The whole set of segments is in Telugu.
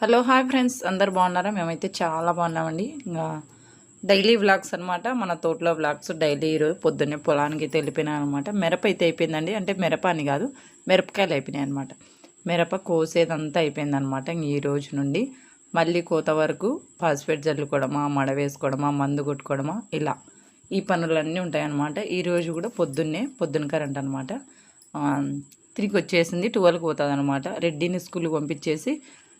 Hello hi friends. అందరు బాగున్నారా? మేమైతే చాలా బాగున్నామండి. ఇంకా డైలీ వ్లాగ్స్ అనమాట మన తోటలో వ్లాగ్స్. డైలీ ఈరోజు పొద్దున్నే పొలానికి అయితే అనమాట మిరప అయితే అయిపోయిందండి. అంటే మిరప అని కాదు మిరపకాయలు అయిపోయినాయి అనమాట మిరప కోసేదంతా అయిపోయిందనమాట ఈ రోజు నుండి. మళ్ళీ కోత వరకు ఫాస్ఫేట్ చల్లుకోవడమా మడ వేసుకోవడమా మందు కొట్టుకోవడమా ఇలా ఈ పనులన్నీ ఉంటాయన్నమాట. ఈరోజు కూడా పొద్దున్నే పొద్దున్న కరెంట్ అనమాట తిరిగి వచ్చేసింది ట్వెల్వ్కి పోతుంది అనమాట రెడ్డిని స్కూల్కి పంపించేసి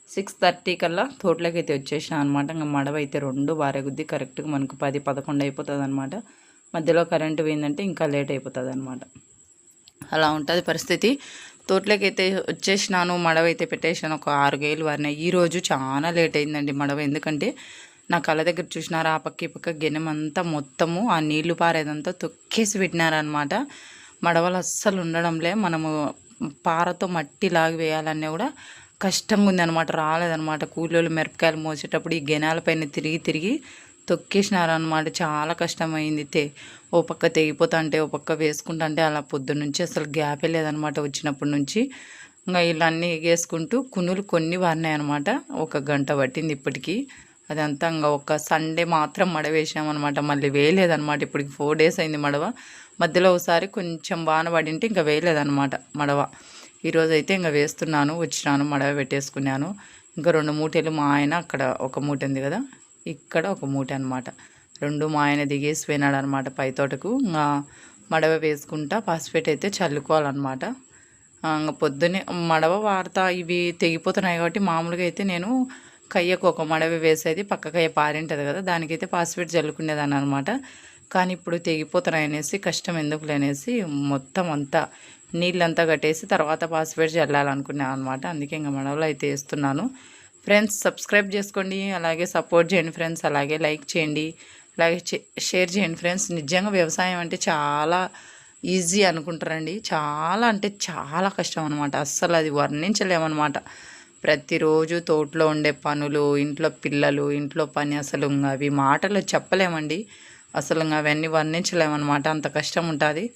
సిక్స్ థర్టీ కల్లా తోటలోకి అయితే వచ్చేసాను అనమాట ఇంకా మడవ అయితే రెండు గుద్ది కరెక్ట్గా మనకు పది పదకొండు అయిపోతుంది అనమాట మధ్యలో కరెంటు పోయిందంటే ఇంకా లేట్ అయిపోతుంది అనమాట అలా ఉంటుంది పరిస్థితి. తోటలోకి అయితే వచ్చేసినాను మడవ అయితే పెట్టేసాను ఒక ఆరు గేలు వారినాయి ఈరోజు చాలా లేట్ అయిందండి మడవ. ఎందుకంటే నా కళ్ళ దగ్గర చూసినారా ఆ పక్క ఈ పక్క గెనెమంతా మొత్తము ఆ నీళ్ళు పారేదంతా తొక్కేసి పెట్టినారనమాట మడవలు అస్సలు ఉండడంలే. మనము పారతో మట్టి లాగి వేయాలన్నా కూడా కష్టంగా ఉందన్నమాట రాలేదన్నమాట కూలీలు మిరపకాయలు మోసేటప్పుడు ఈ గెనాల పైన తిరిగి తిరిగి తొక్కేసినారనమాట. చాలా కష్టమైంది తే. ఓ పక్క తెగిపోతా అంటే ఓ పక్క వేసుకుంటా అంటే అలా పొద్దున్న నుంచి అసలు గ్యాపే లేదనమాట వచ్చినప్పటి నుంచి. ఇంకా ఇలా అన్నీ ఎగేసుకుంటూ కునులు కొన్ని వారినాయి అనమాట ఒక గంట పట్టింది ఇప్పటికీ. అదంతా ఇంకా ఒక సండే మాత్రం మడ వేసామన్నమాట మళ్ళీ వేయలేదనమాట. ఇప్పటికి ఫోర్ డేస్ అయింది మడవ. మధ్యలో ఒకసారి కొంచెం వాన పడింటే ఇంకా వేయలేదన్నమాట మడవ. ఈరోజు అయితే ఇంకా వేస్తున్నాను వచ్చినాను మడవ పెట్టేసుకున్నాను. ఇంకా రెండు మూటలు మా ఆయన అక్కడ ఒక మూట ఉంది కదా ఇక్కడ ఒక మూట అనమాట రెండు మా ఆయన దిగేసి పోయినాడు అనమాట పై తోటకు. ఇంకా మడవ వేసుకుంటా పాసిపేట్ అయితే చల్లుకోవాలన్నమాట. ఇంకా పొద్దున్నే మడవ వార్త ఇవి తెగిపోతున్నాయి కాబట్టి మామూలుగా అయితే నేను కయ్యకు ఒక మడవ వేసేది పక్క కయ్య పారింటుంది కదా దానికైతే పాసిపేట్ చల్లుకునేదాన్ని అనమాట కానీ ఇప్పుడు తెగిపోతున్నాయి అనేసి కష్టం ఎందుకు లేనేసి మొత్తం అంతా నీళ్ళంతా కట్టేసి తర్వాత పాసిపేట్ చల్లాలనుకున్నాను అనమాట అందుకే ఇంకా మడవలో అయితే వేస్తున్నాను. ఫ్రెండ్స్ సబ్స్క్రైబ్ చేసుకోండి అలాగే సపోర్ట్ చేయండి ఫ్రెండ్స్ అలాగే లైక్ చేయండి అలాగే షేర్ చేయండి ఫ్రెండ్స్. నిజంగా వ్యవసాయం అంటే చాలా ఈజీ అనుకుంటారండి. చాలా అంటే చాలా కష్టం అనమాట అస్సలు అది వర్ణించలేమన్నమాట. ప్రతిరోజు తోటలో ఉండే పనులు ఇంట్లో పిల్లలు ఇంట్లో పని అసలు అవి మాటలు చెప్పలేమండి. అసలు అవన్నీ వర్ణించలేమన్నమాట. అంత కష్టం ఉంటుంది.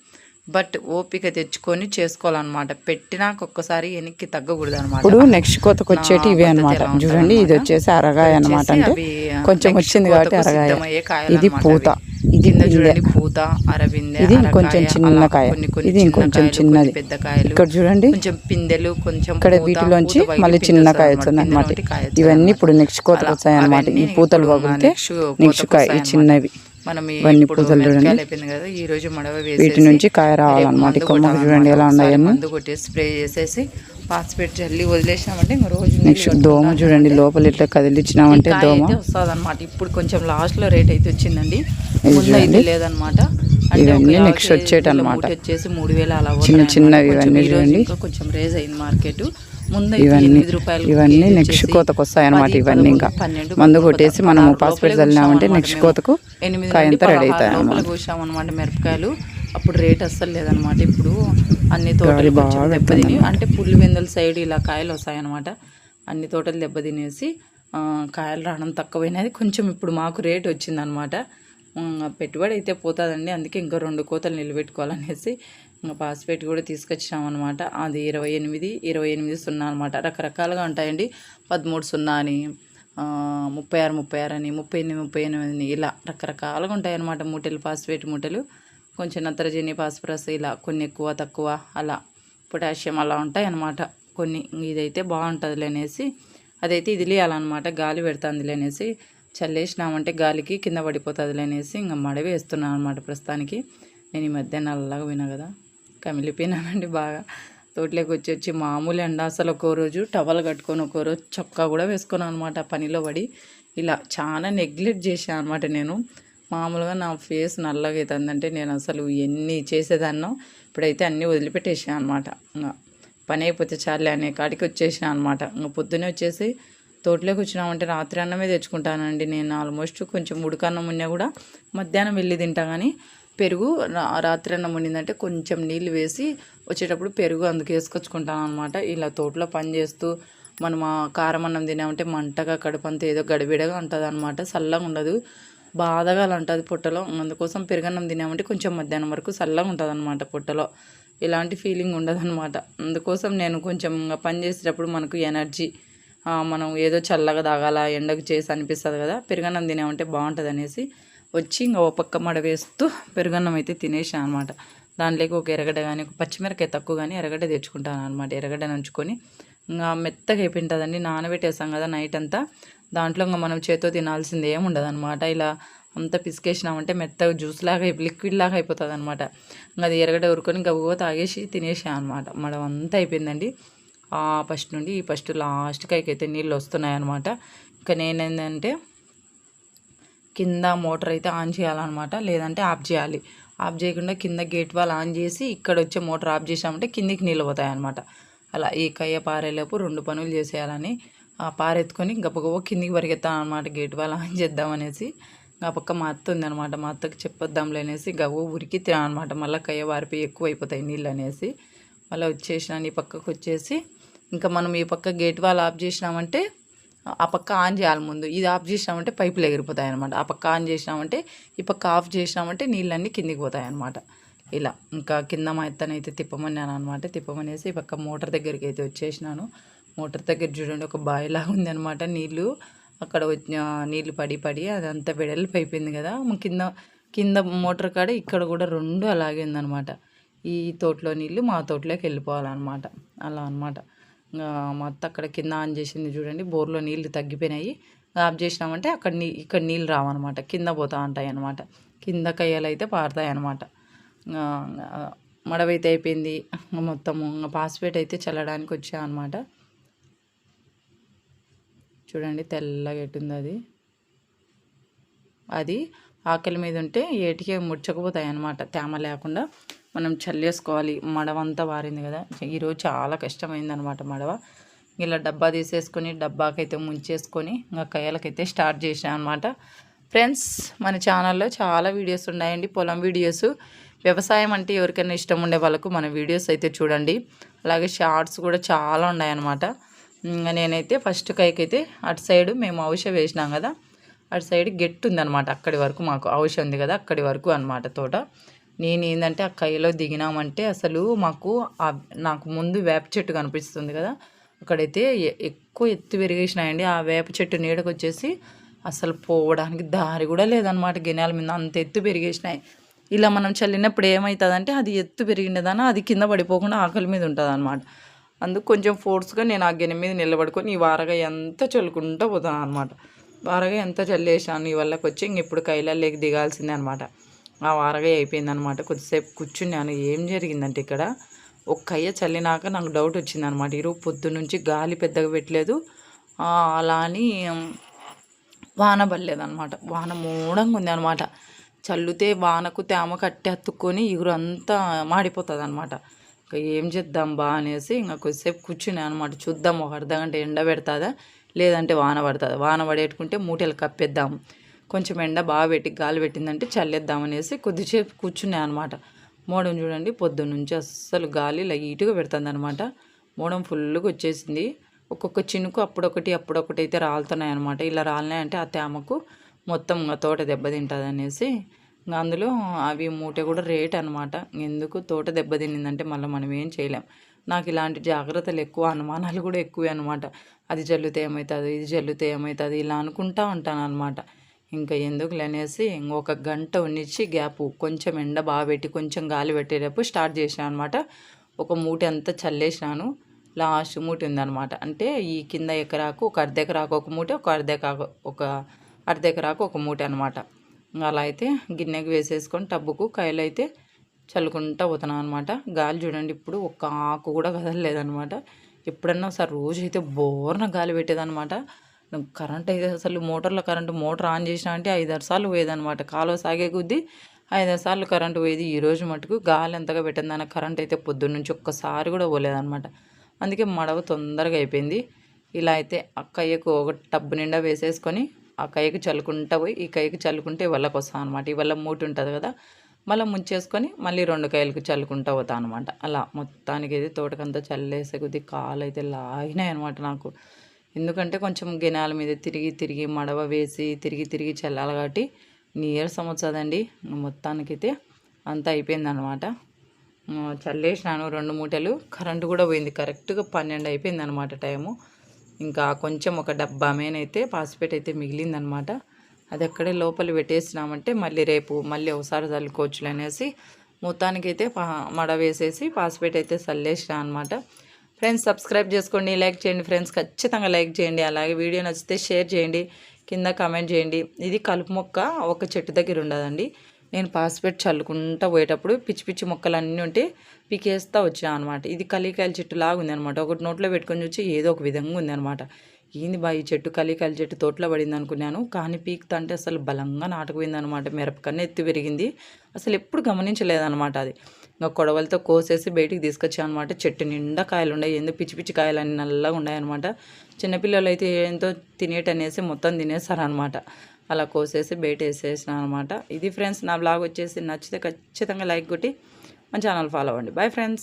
బట్ ఓపిక తెచ్చుకొని చేసుకోవాలన్నమాట. పెట్టినాక ఒక్కసారి వెనక్కి తగ్గకూడదు అనమాట ఇప్పుడు నెక్స్ట్ కోతకు వచ్చేటి ఇవి అనమాట చూడండి ఇది వచ్చేసి అరగాయ అనమాట అంటే కొంచెం వచ్చింది కాబట్టి అరగాయ. ఇది పూత. ఇది చూడండి పూత అరవిందె ఇది కొంచెం చిన్న కాయ. ఇది ఇంకొంచెం చిన్నది. పెద్ద కాయలు ఇక్కడ చూడండి. కొంచెం పిందెలు కొంచెం ఇక్కడ వీటిలోంచి మళ్ళీ చిన్న కాయ వచ్చింది అనమాట ఇవన్నీ ఇప్పుడు నెక్స్ట్ కోతకు వచ్చాయి అనమాట ఈ పూతలు పగిలితే నెక్స్ట్ కాయ ఈ చిన్నవి. మనం ఇవన్నీ పూతలు చూడండి. అయిపోయింది కదా ఈ రోజు మడవ వీటి నుంచి కాయ రావాలన్నమాట. కొమ్మలు చూడండి ఎలా ఉన్నాయని మందు కొట్టేసి స్ప్రే చేసేసి పాస్పేట్ జల్లి వదిలేసినామంటే ఇంక రోజు నెక్స్ట్ దోమ చూడండి లోపల ఇట్లా కదిలిచ్చినామంటే దోమ. వస్తుంది అనమాట ఇప్పుడు కొంచెం లాస్ట్లో రేట్ అయితే వచ్చిందండి. ముందు అయితే లేదన్నమాట. అంటే ఇవన్నీ నెక్స్ట్ వచ్చేటన్నమాట. వచ్చేసి మూడు వేల అలా చిన్న ఉన్నాయి చిన్నవి ఇవన్నీ చూడండి. కొంచెం రేజ్ అయింది మార్కెట్ ఇవన్నీ ఇవన్నీ నెక్స్ట్ కోతకు వస్తాయి అనమాట ఇవన్నీ ఇంకా. మందు కొట్టేసి లోపలే పాస్పేట్ చల్లినామంటే అన్నమాట నెక్స్ట్. కోతకు ఎనిమిది రెడీ అవుతాయి అన్నమాట. కోసామన్నమాట మిరపకాయలు. అప్పుడు రేట్ అస్సలు లేదనమాట ఇప్పుడు అన్ని తోటలు దెబ్బతిని అంటే పుల్లి వెందుల సైడ్ ఇలా కాయలు వస్తాయన్నమాట అన్ని తోటలు దెబ్బతినేసి ఆ, కాయలు రావడం తక్కువైనది. కొంచెం ఇప్పుడు మాకు రేట్ వచ్చిందనమాట పెట్టుబడి అయితే పోతుందండి. అందుకే ఇంకా రెండు కోతలు నిలబెట్టుకోవాలనేసి ఇంకా పాస్పేట్ కూడా తీసుకొచ్చినామన్నమాట. అది ఇరవై ఎనిమిది ఇరవై ఎనిమిది సున్నా అనమాట రకరకాలుగా ఉంటాయండి. పదమూడు సున్నా అని ముప్పై ఆరు ముప్పై ఆరు అని ముప్పై ఎనిమిది ముప్పై ఎనిమిది అని ఇలా రకరకాలుగా ఉంటాయన్నమాట. మూటలు పాస్పేట్ మూటలు. కొంచెం నత్రజని పాస్పరస్ ఇలా కొన్ని ఎక్కువ తక్కువ అలా పొటాషియం అలా ఉంటాయి అన్నమాట కొన్ని ఇదైతే బాగుంటుంది అనేసి అదైతే ఇది లేయాలన్నమాట గాలి పెడుతుంది అనేసి చల్లేసినామంటే గాలికి కింద పడిపోతుంది అనేసి ఇంకా మడవి వేస్తున్నాను అనమాట ప్రస్తుతానికి. నేను ఈ మధ్య నల్లగా వినా కదా. కమిలిపోయినానండి బాగా. తోటలోకి వచ్చి వచ్చి మామూలు ఎండ అసలు ఒక్కో రోజు టవల్ కట్టుకొని ఒక్కో రోజు చొక్కా కూడా వేసుకున్నాను అనమాట పనిలో పడి. ఇలా చాలా నెగ్లెక్ట్ చేశాను అనమాట నేను. మామూలుగా నా ఫేస్ నల్లగా అవుతుందంటే నేను అసలు ఎన్ని చేసేదాన్నో ఇప్పుడైతే అన్నీ వదిలిపెట్టేసాను అనమాట ఇంకా పని అయిపోతే చాలే అనే కాడికి వచ్చేసాను అనమాట ఇంకా పొద్దునే వచ్చేసి తోటలోకి వచ్చినామంటే రాత్రి అన్నమే తెచ్చుకుంటానండి నేను. ఆల్మోస్ట్ కొంచెం ఉడకన్నం ఉన్నా కూడా మధ్యాహ్నం వెళ్ళి తింటా కానీ పెరుగు రా- రాత్రి అన్నం వండిందంటే కొంచెం నీళ్ళు వేసి వచ్చేటప్పుడు పెరుగు అందుకు వేసుకొచ్చుకుంటాను అనమాట ఇలా తోటలో పని చేస్తూ మనం ఆ కారం అన్నం తినామంటే మంటగా కడుపంతా ఏదో గడిబిడగా ఉంటుంది అనమాట చల్లగా ఉండదు. బాధగా అంటుంది ఉంటుంది పొట్టలో. అందుకోసం పెరుగన్నం తినామంటే కొంచెం మధ్యాహ్నం వరకు చల్లగా ఉంటుంది అనమాట పొట్టలో. ఇలాంటి ఫీలింగ్ ఉండదు అనమాట అందుకోసం నేను కొంచెం ఇంకా పని చేసేటప్పుడు మనకు ఎనర్జీ మనం ఏదో చల్లగా తాగాల ఎండకు చేసి అనిపిస్తుంది కదా పెరుగన్నం తినామంటే బాగుంటుంది అనేసి వచ్చి ఇంకా ఓ పక్క మడ వేస్తూ పెరుగన్నం అయితే తినేసాను అనమాట దాంట్లోకి ఒక ఎరగడ కానీ ఒక పచ్చిమిరకాయ తక్కువ కానీ ఎరగడ్డ తెచ్చుకుంటాను అనమాట ఎరగడ్డ నంచుకొని. ఇంకా మెత్తగా అయిపోయింటుందండి నానబెట్టేసాం కదా నైట్ అంతా. దాంట్లో ఇంకా మనం చేతితో తినాల్సింది ఏమి ఉండదు అనమాట ఇలా అంతా పిసికేసినామంటే మెత్తగా జ్యూస్ లాగా లిక్విడ్ లాగా అయిపోతుంది అనమాట ఇంకా అది ఎరగడ ఉరుకొని గవ్వ తాగేసి తినేసాను అనమాట మడం అంతా అయిపోయిందండి. ఆ ఫస్ట్ నుండి ఈ ఫస్ట్ లాస్ట్కి అయితే నీళ్ళు వస్తున్నాయి అనమాట ఇంకా నేనేంటంటే కింద మోటార్ అయితే ఆన్ చేయాలన్నమాట. లేదంటే ఆఫ్ చేయాలి. ఆఫ్ చేయకుండా కింద గేట్ వాల్ ఆన్ చేసి ఇక్కడ వచ్చే మోటార్ ఆఫ్ చేసామంటే కిందికి నీళ్ళు పోతాయి అనమాట అలా ఈ కయ్య పారేలోపు రెండు పనులు చేసేయాలని ఆ పారెత్తుకొని గప్పగొప్ప కిందికి పరిగెత్తాను అనమాట గేట్ వాల్ ఆన్ చేద్దామనేసి ఆ పక్క మా అత్త ఉందనమాట మా అత్తకి చెప్పొద్దాంలే అనేసి గవ్వ ఉరికి అనమాట మళ్ళీ కయ్య వారిపోయి ఎక్కువ అయిపోతాయి నీళ్ళు అనేసి మళ్ళీ వచ్చేసినాను. ఈ పక్కకు వచ్చేసి ఇంకా మనం ఈ పక్క గేట్ వాల్ ఆఫ్ చేసినామంటే ఆ పక్క ఆన్ చేయాలి ముందు. ఇది ఆఫ్ చేసినామంటే పైపులు ఎగిరిపోతాయి అనమాట ఆ పక్క ఆన్ చేసినామంటే ఈ పక్క ఆఫ్ చేసినామంటే నీళ్ళన్నీ కిందికి పోతాయి అనమాట ఇలా. ఇంకా కింద మా ఎత్తనైతే తిప్పమన్నాను అనమాట తిప్పమనేసి ఈ పక్క మోటార్ దగ్గరికి అయితే వచ్చేసినాను. మోటార్ దగ్గర చూడండి ఒక బావి ఉంది అనమాట నీళ్ళు. అక్కడ నీళ్ళు పడి పడి అదంతా వెడల్పు అయిపోయింది కదా కింద కింద మోటార్ కాడ ఇక్కడ కూడా రెండు అలాగే ఉందనమాట ఈ తోటలో నీళ్ళు మా తోటలోకి వెళ్ళిపోవాలన్నమాట. అలా అనమాట మా అత్త అక్కడ కింద ఆన్ చేసింది చూడండి. బోర్లో నీళ్ళు తగ్గిపోయినాయి. ఆఫ్ చేసినామంటే అక్కడ నీ ఇక్కడ నీళ్ళు రావన్నమాట. కింద పోతా ఉంటాయి అన్నమాట కింద కయ్యలు అయితే పారుతాయి అనమాట మడవైతే అయిపోయింది. మొత్తము పాస్పేట్ అయితే చల్లడానికి వచ్చా అనమాట చూడండి తెల్లగా ఎట్టుంది అది. అది ఆకలి మీద ఉంటే ఏటికే ముడ్చకపోతాయి అన్నమాట తేమ లేకుండా. మనం చల్లేసుకోవాలి. మడవంతా వారింది కదా. ఈరోజు చాలా కష్టమైంది అనమాట మడవ. ఇలా డబ్బా తీసేసుకొని డబ్బాకైతే ముంచేసుకొని ఇంకా కయ్యలకైతే స్టార్ట్ చేసాను అనమాట ఫ్రెండ్స్ మన ఛానల్లో చాలా వీడియోస్ ఉన్నాయండి. పొలం వీడియోస్. వ్యవసాయం అంటే ఎవరికైనా ఇష్టం ఉండే వాళ్ళకు మన వీడియోస్ అయితే చూడండి. అలాగే షార్ట్స్ కూడా చాలా ఉన్నాయన్నమాట. ఇంకా నేనైతే ఫస్ట్ కైకైతే అటు సైడ్ మేము ఔష వేసినాం కదా. అటు సైడ్ గెట్టు ఉందన్నమాట. అక్కడి వరకు మాకు ఔష ఉంది కదా అక్కడి వరకు అనమాట తోట. నేను ఏంటంటే ఆ కైలో దిగినామంటే అసలు మాకు నాకు ముందు వేప చెట్టు కనిపిస్తుంది కదా అక్కడైతే ఎక్కువ ఎత్తు పెరిగేసినాయండి ఆ వేప చెట్టు నీడకు వచ్చేసి అసలు పోవడానికి దారి కూడా లేదనమాట గిన్నెల మీద. అంత ఎత్తు పెరిగేసినాయి. ఇలా మనం చల్లినప్పుడు ఏమవుతుందంటే అది ఎత్తు పెరిగినదన అది కింద పడిపోకుండా ఆకలి మీద ఉంటుంది అనమాట అందుకు కొంచెం ఫోర్స్గా నేను ఆ గిన్నె మీద నిలబడుకొని ఈ వారగా ఎంత చల్లుకుంటూ పోతాను అనమాట వారగా ఎంత చల్లేసాను ఈ వల్లకి వచ్చి ఇంక ఇప్పుడు కైలాలేకి దిగాల్సిందే అనమాట వారగా అయిపోయిందనమాట. కొద్దిసేపు కూర్చున్నాను. ఏం జరిగిందంటే ఇక్కడ ఒక కయ్య చల్లినాక నాకు డౌట్ వచ్చిందనమాట. ఈరోజు పొద్దు నుంచి గాలి పెద్దగా పెట్టలేదు. అలా అని వాన పడలేదనమాట. వాన మూడంగా ఉంది అనమాట చల్లుతే వానకు తేమ కట్టి అత్తుకొని ఎగురంతా మాడిపోతుంది అనమాట ఇంకా ఏం చేద్దాం బా అనేసి ఇంకా కొద్దిసేపు కూర్చున్నాను అనమాట చూద్దాం ఒక అర్ధ గంట ఎండ పెడతాదా? లేదంటే వాన పడుతుంది? వాన పడేట్టుకుంటే మూటలు కప్పేద్దాము కొంచెం ఎండ బాగా పెట్టి గాలి పెట్టిందంటే చల్లేద్దామనేసి కొద్దిసేపు కూర్చున్నాయి అనమాట మోడం చూడండి పొద్దున్న నుంచి అస్సలు గాలి లైట్గా పెడుతుంది అనమాట మోడం ఫుల్గా వచ్చేసింది. ఒక్కొక్క చినుకు అప్పుడొకటి అప్పుడొకటి అయితే రాలుతున్నాయి అనమాట ఇలా రాలినాయంటే ఆ తేమకు మొత్తం తోట దెబ్బతింటుంది అనేసి అందులో అవి మూట కూడా రేట్ అనమాట ఎందుకు తోట దెబ్బతినిందంటే మళ్ళీ మనం ఏం చేయలేం. నాకు ఇలాంటి జాగ్రత్తలు ఎక్కువ అనుమానాలు కూడా ఎక్కువే అనమాట అది జల్లుతే ఏమవుతుంది ఇది జల్లుతే ఏమవుతుంది ఇలా అనుకుంటా ఉంటాను అనమాట ఇంకా ఎందుకు అనేసి ఒక గంట ఉన్నిచ్చి గ్యాప్ కొంచెం ఎండ బాగా పెట్టి కొంచెం గాలి పెట్టేటప్పుడు స్టార్ట్ చేసాను అనమాట ఒక మూట అంతా చల్లేసినాను. లాస్ట్ మూట ఉందనమాట అంటే ఈ కింద ఎకరాకు ఒక అర్ధ ఎకరాకు ఒక మూట ఒక అర్ధ ఎకరాకు ఒక అర్ధ ఎకరాకు ఒక మూట అనమాట అలా అయితే గిన్నెకి వేసేసుకొని టబ్బుకు కాయలు అయితే చల్లుకుంటా పోతున్నాను అనమాట గాలి చూడండి ఇప్పుడు ఒక్క ఆకు కూడా కదలలేదనమాట ఎప్పుడన్నా ఒకసారి రోజు అయితే బోర్న గాలి పెట్టేదనమాట కరెంట్ అయితే అసలు మోటార్లో కరెంటు మోటార్ ఆన్ చేసినా అంటే ఐదారు సార్లు పోయేదనమాట కాలువ సాగే కొద్దీ ఐదారు సార్లు కరెంటు పోయేది. ఈ రోజు మటుకు గాలి ఎంతగా పెట్టిందన్న కరెంట్ అయితే పొద్దున్న నుంచి ఒక్కసారి కూడా పోలేదనమాట అందుకే మడవ తొందరగా అయిపోయింది. ఇలా అయితే ఆ కయ్యకు ఒక టబ్బు నిండా వేసేసుకొని ఆ కయ్యకు చల్లుకుంటా పోయి ఈ కయ్యకు చల్లుకుంటే ఇవల్లకి వస్తాను అనమాట ఇవల్ల మూటి ఉంటుంది కదా మళ్ళీ ముంచేసుకొని మళ్ళీ రెండు కాయలకు చల్లుకుంటా పోతా అనమాట అలా మొత్తానికి అయితే తోటకంతా చల్లేసే కొద్ది కాలు అయితే లాగినాయి అనమాట నాకు. ఎందుకంటే కొంచెం గినాల మీద తిరిగి తిరిగి మడవ వేసి తిరిగి తిరిగి చల్లాలి కాబట్టి నీరసం వచ్చదండి మొత్తానికైతే అంతా అయిపోయిందనమాట చల్లేసినాను రెండు మూటలు. కరెంటు కూడా పోయింది. కరెక్ట్గా పన్నెండు అయిపోయింది అనమాట టైము. ఇంకా కొంచెం ఒక డబ్బా మేనైతే పాసిపేట్ అయితే మిగిలిందనమాట అది అక్కడే లోపల పెట్టేసినామంటే మళ్ళీ రేపు మళ్ళీ ఒకసారి చల్లుకోవచ్చులు అనేసి మొత్తానికైతే పా మడ వేసేసి పాసిపేట్ అయితే చల్లేసిన అనమాట ఫ్రెండ్స్ సబ్స్క్రైబ్ చేసుకోండి లైక్ చేయండి ఫ్రెండ్స్ ఖచ్చితంగా లైక్ చేయండి. అలాగే వీడియో నచ్చితే షేర్ చేయండి కింద కామెంట్ చేయండి. ఇది కలుపు మొక్క ఒక చెట్టు దగ్గర ఉండదండి. నేను పాస్పేట్ చల్లుకుంటా పోయేటప్పుడు పిచ్చి పిచ్చి మొక్కలు అన్నీ ఉంటే పీకేస్తా వచ్చాను అనమాట ఇది కలికాయల చెట్టు లాగా ఉంది అనమాట ఒకటి నోట్లో పెట్టుకొని వచ్చి ఏదో ఒక విధంగా ఉంది అనమాట ఏంది బా ఈ చెట్టు కలికాయల చెట్టు తోటలో పడింది అనుకున్నాను. కానీ పీకుతా అంటే అసలు బలంగా నాటుకుపోయింది అనమాట మిరపకన్నా ఎత్తి పెరిగింది అసలు ఎప్పుడు గమనించలేదనమాట అది. ఇంకా కొడవలతో కోసేసి బయటికి తీసుకొచ్చాను అనమాట చెట్టు నిండా కాయలు ఉన్నాయి. ఎందుకు పిచ్చి పిచ్చి కాయలు అన్ని నల్లగా ఉన్నాయన్నమాట చిన్నపిల్లలు అయితే ఏంతో తినేటనేసి మొత్తం తినేస్తారనమాట. అలా కోసేసి బయట వేసేసిన అనమాట ఇది ఫ్రెండ్స్ నా బ్లాగ్ వచ్చేసి నచ్చితే ఖచ్చితంగా లైక్ కొట్టి మన ఛానల్ ఫాలో అవ్వండి. Bye friends.